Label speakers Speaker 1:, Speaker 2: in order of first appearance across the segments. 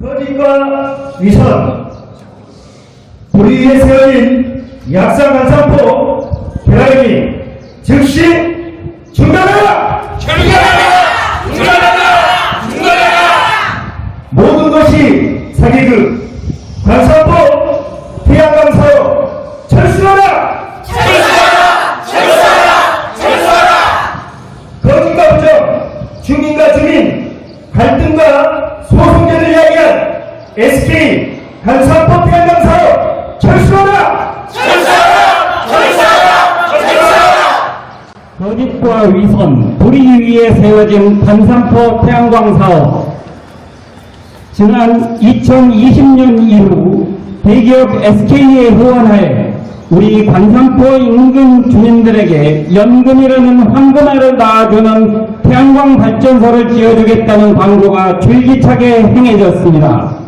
Speaker 1: 거짓과 위선, 우리 위에 세워진 약상 간사포 대라이니 즉시 중단하라!
Speaker 2: 중단하라! 중단하라! 중단하라!
Speaker 1: 모든 것이 사기극, 간사포 태양광 사업 철수하라!
Speaker 2: 철수하라! 철수하라! 철수하라!
Speaker 1: 거짓과 부정, 주민과 주민, 갈등과 소송제를 이야기한 태양광 사업
Speaker 2: 철수하라! 철수하라! 철수하라!
Speaker 3: 거짓과 위선, 불의 위에 세워진 반산포 태양광 사업. 지난 2020년 이후 대기업 SK의 후원하에 우리 관산포 인근 주민들에게 연금이라는 황금알을 낳아주는 태양광 발전소를 지어주겠다는 광고가 줄기차게 행해졌습니다.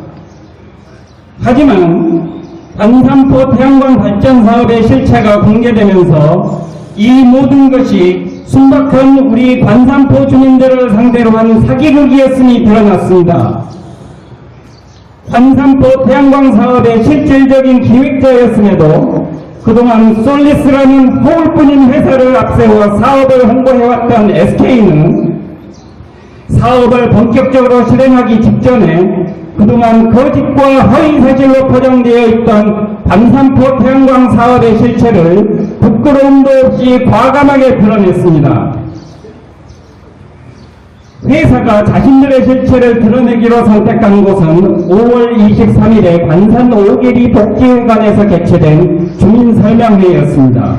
Speaker 3: 하지만 안산포 태양광 발전 사업의 실체가 공개되면서 이 모든 것이 순박한 우리 관산포 주민들을 상대로 한 사기극이었음이 드러났습니다. 관산포 태양광 사업의 실질적인 기획자였음에도 그동안 솔리스라는 허울뿐인 회사를 앞세워 사업을 홍보해왔던 SK는 사업을 본격적으로 실행하기 직전에 그동안 거짓과 허위 사실로 포장되어 있던 반산포 태양광 사업의 실체를 부끄러움도 없이 과감하게 드러냈습니다. 회사가 자신들의 실체를 드러내기로 선택한 곳은 5월 23일에 관산 오계리 복지회관에서 개최된 주민설명회였습니다.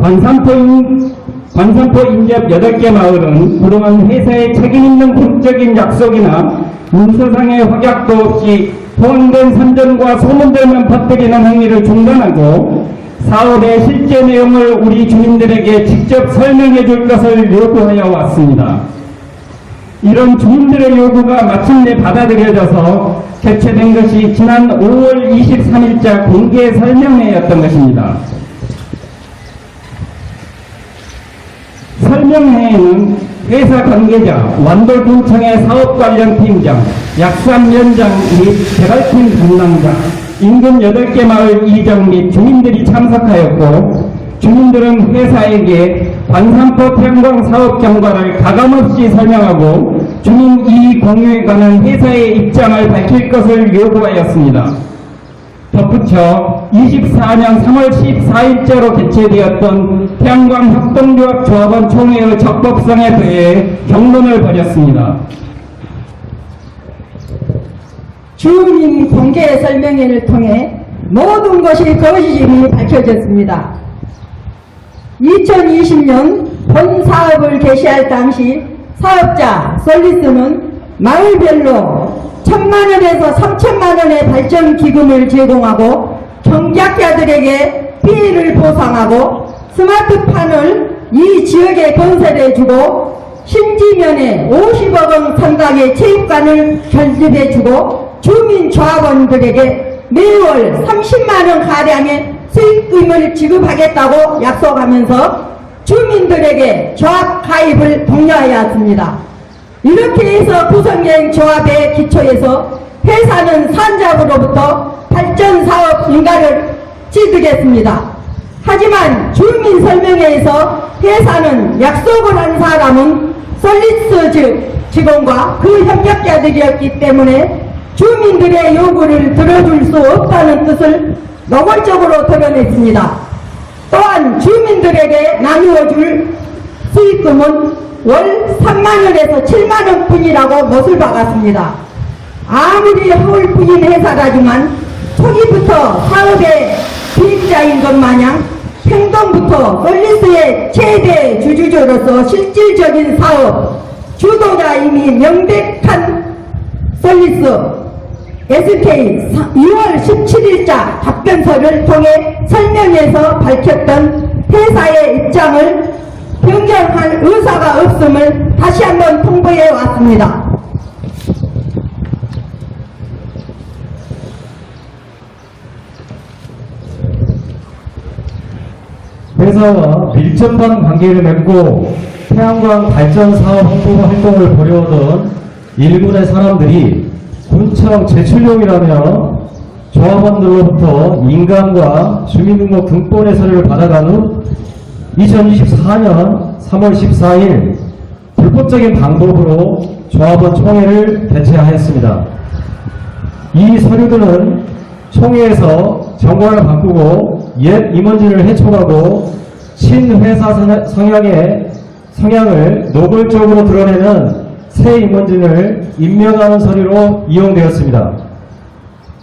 Speaker 3: 관산포, 인, 관산포 인접 8개 마을은 그동안 회사의 책임있는 공적인 약속이나 문서상의 확약도 없이 포함된 선전과 소문들만 퍼뜨리는 행위를 중단하고 사업의 실제 내용을 우리 주민들에게 직접 설명해 줄 것을 요구하여 왔습니다. 이런 주민들의 요구가 마침내 받아들여져서 개최된 것이 지난 5월 23일자 공개 설명회였던 것입니다. 설명회에는 회사 관계자, 완돌군청의 사업 관련 팀장, 약산위원장 및 개발팀 담당자, 인근 8개 마을 이장 및 주민들이 참석하였고, 주민들은 회사에게 관산포 태양광 사업 경과를 가감없이 설명하고 주민 이익 공유에 관한 회사의 입장을 밝힐 것을 요구하였습니다. 덧붙여 24년 3월 14일자로 개최되었던 태양광 협동조합 조합원 총회의 적법성에 대해 경론을 벌였습니다.
Speaker 4: 주민 공개 설명회를 통해 모든 것이 거짓임이 밝혀졌습니다. 2020년 본 사업을 개시할 당시 사업자 솔리스는 마을별로 천만 원에서 3천만 원의 발전 기금을 제공하고 경작자들에게 피해를 보상하고 스마트판을 이 지역에 건설해주고 신지면에 50억 원 상당의 체육관을 견집해주고 주민 조합원들에게 매월 30만 원 가량의 수익금을 지급하겠다고 약속하면서 주민들에게 조합 가입을 독려하였습니다. 이렇게 해서 구성된 조합의 기초에서 회사는 산작으로부터 발전사업 인가를 취득했습니다. 하지만 주민 설명회에서 회사는 약속을 한 사람은 솔리스 즉 직원과 그 협력자들이었기 때문에 주민들의 요구를 들어줄 수 없다는 뜻을 노골적으로 드러냈습니다. 또한 주민들에게 나누어줄 수익금은 월 3만원에서 7만원 뿐이라고 못을 박았습니다. 아무리 허울뿐인 회사라지만 초기부터 사업의 기획자인 것 마냥 행동부터 솔리스의 최대 주주로서 실질적인 사업 주도자임이 명백한 솔리스 SK 2월 17일자 답변서를 통해 설명해서 밝혔던 회사의 입장을 변경할 의사가 없음을 다시 한번 통보해 왔습니다.
Speaker 5: 회사와 밀접한 관계를 맺고 태양광 발전 사업 홍보 활동을 벌여오던 일군의 사람들이 군 신청 제출용이라며 조합원들로부터 인감과 주민등록 등본의 서류를 받아간 후 2024년 3월 14일 불법적인 방법으로 조합원 총회를 개최하였습니다. 이 서류들은 총회에서 정권을 바꾸고 옛 임원진을 해촉하고 친회사 성- 성향의 성향을 노골적으로 드러내는 새 임원진을 임명하는 서류로 이용되었습니다.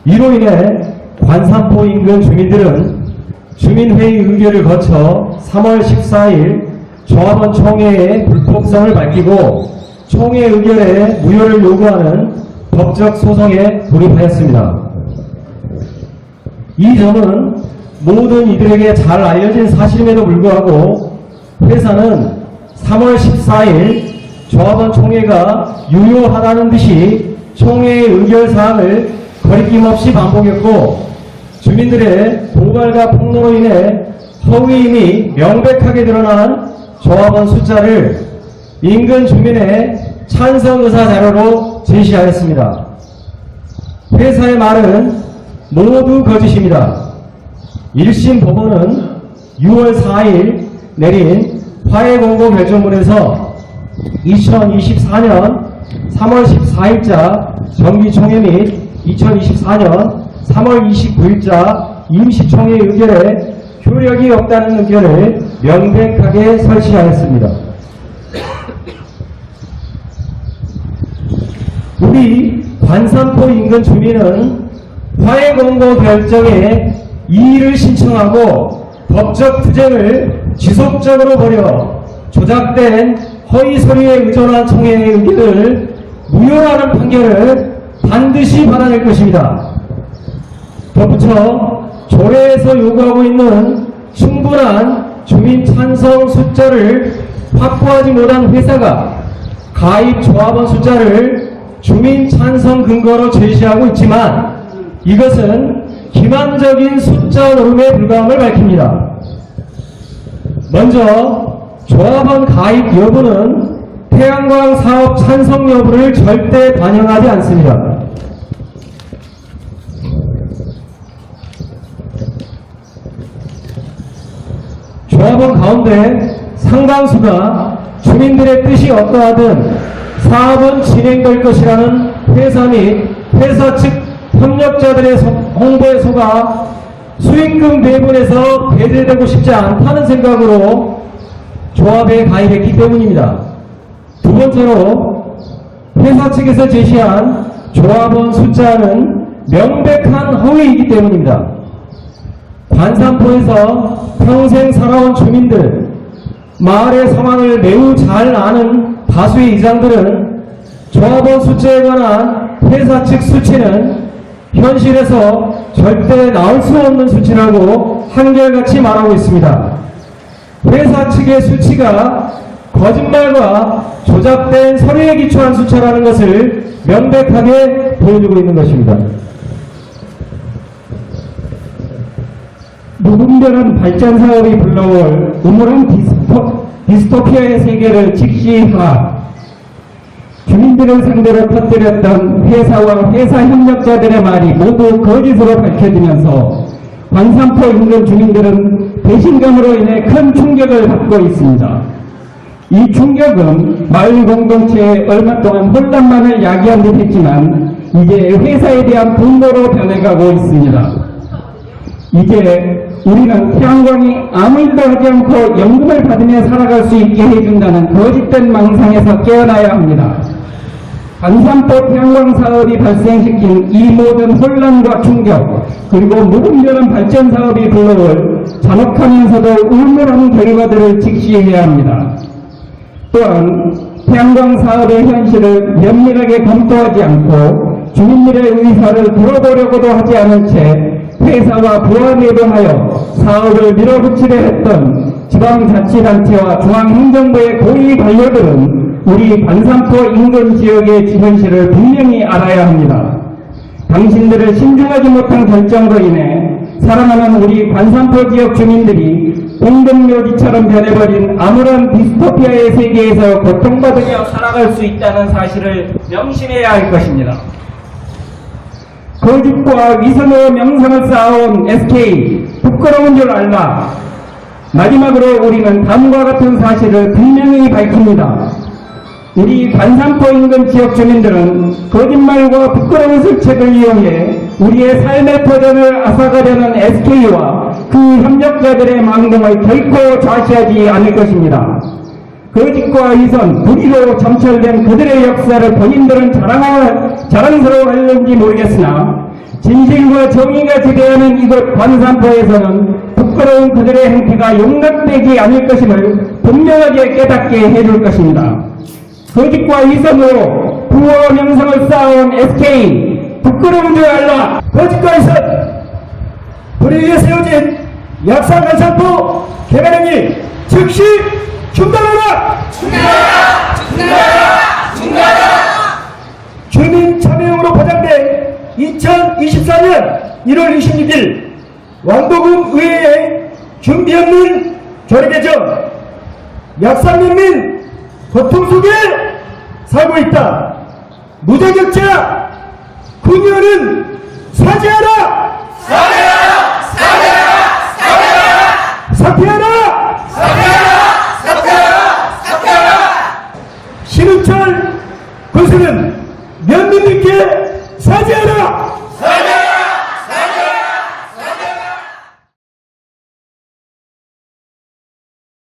Speaker 5: 이로 인해 관산포 인근 주민들은 주민회의 의결을 거쳐 3월 14일 조합원 총회의 불법성을 밝히고 총회 의결에 무효를 요구하는 법적 소송에 돌입하였습니다. 이 점은 모든 이들에게 잘 알려진 사실임에도 불구하고 회사는 3월 14일 조합원 총회가 유효하다는 듯이 총회의 의결 사항을 거리낌 없이 반복했고 주민들의 도발과 폭로로 인해 허위임이 명백하게 드러난 조합원 숫자를 인근 주민의 찬성 의사 자료로 제시하였습니다. 회사의 말은 모두 거짓입니다. 1심 법원은 6월 4일 내린 화해 공고 결정문에서 2024년 3월 14일자 정기총회 및 2024년 3월 29일자 임시총회 의결에 효력이 없다는 의견을 명백하게 설치하였습니다. 우리 관산포 인근 주민은 화해 공고 결정에 이의를 신청하고 법적 투쟁을 지속적으로 벌여 조작된 허위 서류에 의존한 총회의 의견을 무효라는 판결을 반드시 받아낼 것입니다. 덧붙여 조례에서 요구하고 있는 충분한 주민 찬성 숫자를 확보하지 못한 회사가 가입 조합원 숫자를 주민 찬성 근거로 제시하고 있지만 이것은 기만적인 숫자 노름에 불과함을 밝힙니다. 먼저 조합원 가입 여부는 태양광 사업 찬성 여부를 절대 반영하지 않습니다. 조합원 가운데 상당수가 주민들의 뜻이 어떠하든 사업은 진행될 것이라는 회사 및 회사 측 협력자들의 소- 홍보에 속아 수익금 배분에서 배제되고 싶지 않다는 생각으로 조합에 가입했기 때문입니다. 두 번째로 회사 측에서 제시한 조합원 숫자는 명백한 허위이기 때문입니다. 관산포에서 평생 살아온 주민들, 마을의 상황을 매우 잘 아는 다수의 이장들은 조합원 숫자에 관한 회사 측 수치는 현실에서 절대 나올 수 없는 수치라고 한결같이 말하고 있습니다. 회사 측의 수치가 거짓말과 조작된 서류에 기초한 수치라는 것을 명백하게 보여주고 있는 것입니다.
Speaker 3: 무분별한 발전 사업이 불러올 우물한 디스토, 디스토피아의 세계를 직시화 주민들을 상대로 터뜨렸던 회사와 회사 협력자들의 말이 모두 거짓으로 밝혀지면서 관산포 인근 주민들은 배신감으로 인해 큰 충격을 받고 있습니다. 이 충격은 마을 공동체에 얼마 동안 혼란만을 야기한 듯 했지만 이제 회사에 대한 분노로 변해가고 있습니다. 이제 우리는 태양광이 아무 일도 하지 않고 연금을 받으며 살아갈 수 있게 해준다는 거짓된 망상에서 깨어나야 합니다. 관산포 태양광 사업이 발생시킨 이 모든 혼란과 충격, 그리고 무분별한 발전 사업이 불러올 잔혹하면서도 울물한 결과들을 직시해야 합니다. 또한 태양광 사업의 현실을 면밀하게 검토하지 않고 주민들의 의사를 들어보려고도 하지 않은 채 회사와 부안내동하여 사업을 밀어붙이려 했던 지방자치단체와 중앙행정부의 고위 관료들은 우리 반산포 인근 지역의 현실을 분명히 알아야 합니다. 당신들을 신중하지 못한 결정으로 인해 사랑하는 우리 관산포 지역 주민들이 공동묘지처럼 변해버린 아무런 디스토피아의 세계에서 고통받으며 살아갈 수 있다는 사실을 명심해야 할 것입니다. 거짓과 위선의 명성을 쌓아온 SK 부끄러운 줄 알라. 마지막으로 우리는 다음과 같은 사실을 분명히 밝힙니다. 우리 관산포 인근 지역 주민들은 거짓말과 부끄러운 설책을 이용해 우리의 삶의 터전을 앗아가려는 SK와 그 협력자들의 망동을 결코 좌시하지 않을 것입니다. 거짓과 위선, 불의로 점철된 그들의 역사를 본인들은 자랑스러워하는지 모르겠으나 진실과 정의가 지배하는 이곳 관산포에서는 부끄러운 그들의 행태가 용납되지 않을 것임을 분명하게 깨닫게 해줄 것입니다. 거짓과 위선으로 부와 명성을 쌓아온 SK 부끄러운 줄 알라.
Speaker 1: 거짓과 위선 불의에 세워진 약산 간산포 개발행위 즉시 중단하라! 주민 참여용으로 포장된 2024년 1월 26일 왕도군 의회에 준비 없는 조례 개정 약산면민 고통 속에 살고 있다. 무자격자 군의원은 사죄하라! 사죄하라!